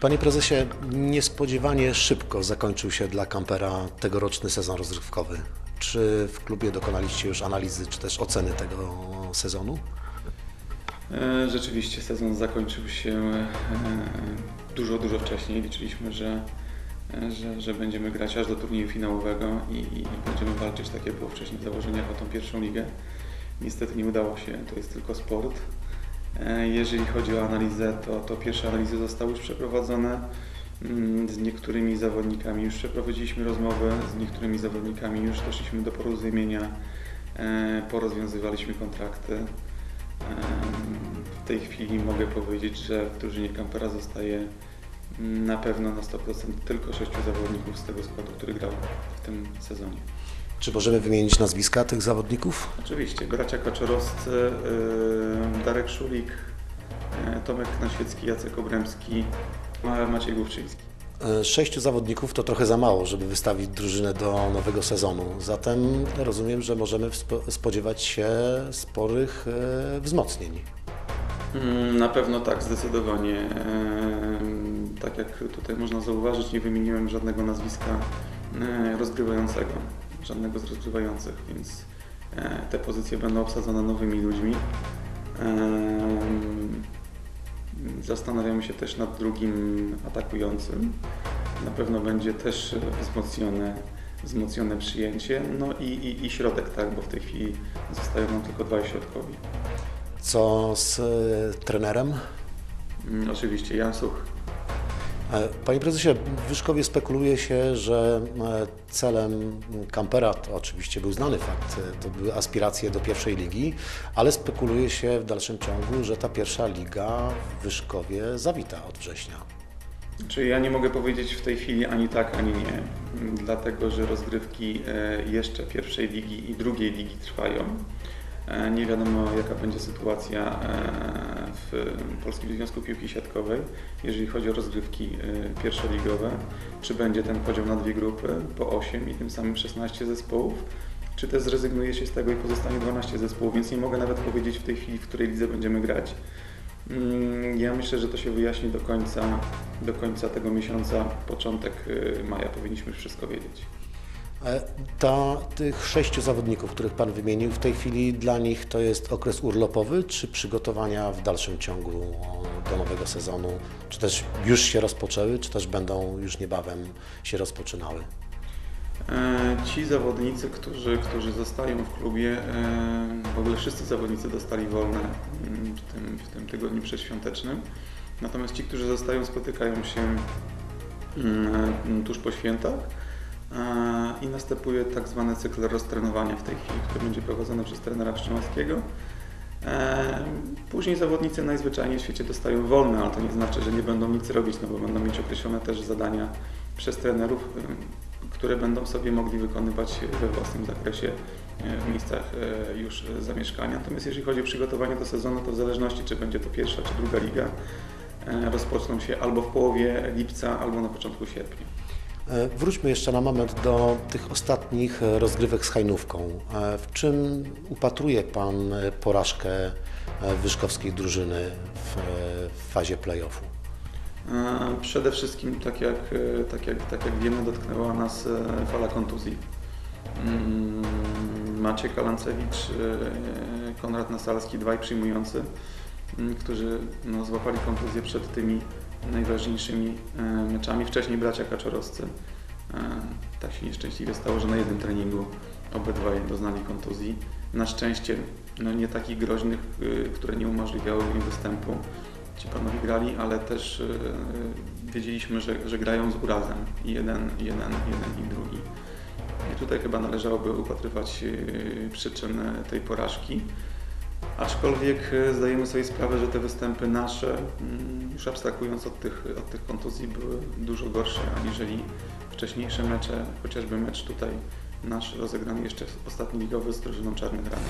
Panie prezesie, niespodziewanie szybko zakończył się dla Kampera tegoroczny sezon rozrywkowy. Czy w klubie dokonaliście już analizy, czy też oceny tego sezonu? E, Rzeczywiście sezon zakończył się e, dużo, dużo wcześniej. Liczyliśmy, że, e, że, że będziemy grać aż do turnieju finałowego i, i będziemy walczyć, tak jak było wcześniej w założeniach, o tą pierwszą ligę. Niestety nie udało się, to jest tylko sport. E, Jeżeli chodzi o analizę, to, to pierwsze analizy zostały już przeprowadzone. Mm, Z niektórymi zawodnikami już przeprowadziliśmy rozmowę, z niektórymi zawodnikami już doszliśmy do porozumienia, e, porozwiązywaliśmy kontrakty. Em, W tej chwili mogę powiedzieć, że w drużynie Kampera zostaje mm, na pewno na 100% tylko sześciu zawodników z tego składu, który grał w tym sezonie. Czy możemy wymienić nazwiska tych zawodników? Oczywiście, bracia Kaczorowscy, yy, Darek Szulik, yy, Tomek Naświecki, Jacek Obremski, Ma- Maciej Główczyński. E, Sześciu zawodników to trochę za mało, żeby wystawić drużynę do nowego sezonu. Zatem rozumiem, że możemy spo- spodziewać się sporych e, wzmocnień. Mm, Na pewno tak, zdecydowanie. Em, Tak jak tutaj można zauważyć, nie wymieniłem żadnego nazwiska e, rozgrywającego, żadnego z rozgrywających, więc e, te pozycje będą obsadzone nowymi ludźmi. Zastanawiamy się też nad drugim atakującym. Na pewno będzie też wzmocnione, wzmocnione przyjęcie. No i, i, i środek, tak, bo w tej chwili zostają nam tylko dwaj środkowi. Co z e, trenerem? Mm, Oczywiście Jan Such. E, Panie prezesie, w Wyszkowie spekuluje się, że e, celem Kampera, to oczywiście był znany fakt, e, to były aspiracje do pierwszej ligi, ale spekuluje się w dalszym ciągu, że ta pierwsza liga w Wyszkowie zawita od września. Czy ja nie mogę powiedzieć w tej chwili ani tak, ani nie, dlatego że rozgrywki jeszcze pierwszej ligi i drugiej ligi trwają. Nie wiadomo jaka będzie sytuacja w Polskim Związku Piłki Siatkowej, jeżeli chodzi o rozgrywki e, pierwszoligowe. Czy będzie ten podział na dwie grupy po 8 i tym samym 16 zespołów, czy też zrezygnuje się z tego i pozostanie 12 zespołów, więc nie mogę nawet powiedzieć w tej chwili, w której lidze będziemy grać. Mm, Ja myślę, że to się wyjaśni do końca, do końca tego miesiąca, początek y, maja powinniśmy wszystko wiedzieć. E, Ta, tych sześciu zawodników, których Pan wymienił, w tej chwili dla nich to jest okres urlopowy, czy przygotowania w dalszym ciągu o, do nowego sezonu, czy też już się rozpoczęły, czy też będą już niebawem się rozpoczynały? E, Ci zawodnicy, którzy, którzy zostają w klubie, e, w ogóle wszyscy zawodnicy dostali wolne mm, w tym, w tym tygodniu przedświątecznym. Natomiast ci, którzy zostają, spotykają się mm, tuż po świętach e, i następuje tak zwany cykl roztrenowania w tej chwili, który będzie prowadzony przez trenera Wstrzymowskiego. E, Później zawodnicy najzwyczajniej w świecie dostają wolne, ale to nie znaczy, że nie będą nic robić, no bo będą mieć określone też zadania przez trenerów, em, które będą sobie mogli wykonywać we własnym zakresie e, w miejscach e, już e, zamieszkania. Natomiast jeżeli chodzi o przygotowanie do sezonu, to w zależności czy będzie to pierwsza czy druga liga, e, rozpoczną się albo w połowie lipca, albo na początku sierpnia. E, Wróćmy jeszcze na moment do tych ostatnich e, rozgrywek z Hajnówką. E, W czym upatruje Pan porażkę wyszkowskiej drużyny w, fazie play-offu? Przede wszystkim, tak jak, tak, jak, tak jak wiemy, dotknęła nas fala kontuzji. Mm, Maciek Kalancewicz, Konrad Nasalski, dwaj przyjmujący, m, którzy no, złapali kontuzję przed tymi najważniejszymi e, meczami. Wcześniej bracia Kaczorowscy. E, Tak się nieszczęśliwie stało, że na jednym treningu obydwaj doznali kontuzji. Na szczęście no, nie takich groźnych, y, które nie umożliwiały im występu ci panowie grali, ale też wiedzieliśmy, że, że grają z urazem jeden, jeden, jeden i drugi. I tutaj chyba należałoby upatrywać przyczyn tej porażki. Aczkolwiek zdajemy sobie sprawę, że te występy nasze, mm, już abstrahując od tych, od tych kontuzji, były dużo gorsze aniżeli wcześniejsze mecze, chociażby mecz tutaj nasz rozegrany jeszcze ostatni ligowy z drużyną Czarnych Ran.